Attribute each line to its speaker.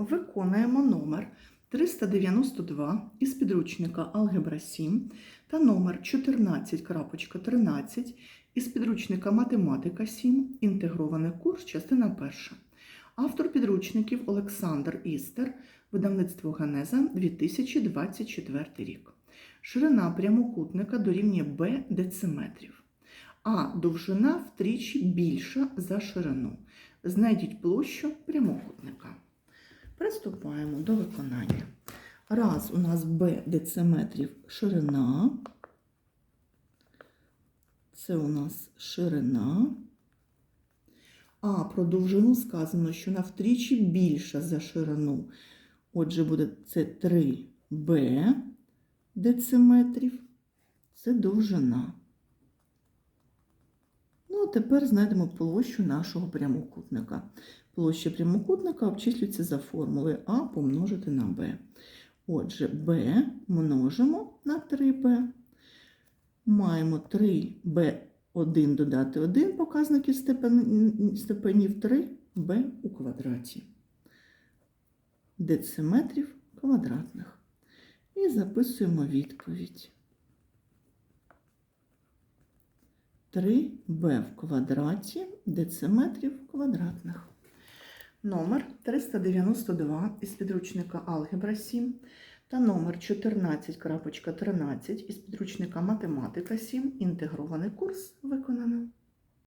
Speaker 1: Виконуємо номер 392 із підручника Алгебра 7 та номер 14.13 із підручника Математика 7. Інтегрований курс, частина 1. Автор підручників Олександр Істер, видавництво Генеза 2024 рік. Ширина прямокутника дорівнює b дециметрів, а довжина втричі більша за ширину. Знайдіть площу прямокутника. Приступаємо до виконання. Раз у нас b дециметрів ширина. Це у нас ширина. А про довжину сказано, що вона втричі більша за ширину. Отже, буде це 3b дециметрів. Це довжина. Тепер знайдемо площу нашого прямокутника. Площа прямокутника обчислюється за формулою А помножити на Б. Отже, Б множимо на 3Б. Маємо 3b1 додати 1 показників степен- степенів 3b у квадраті дециметрів квадратних. І записуємо відповідь. 3b в квадраті дециметрів квадратних. Номер 392 із підручника Алгебра 7 та номер 14.13 із підручника Математика 7. Інтегрований курс виконано.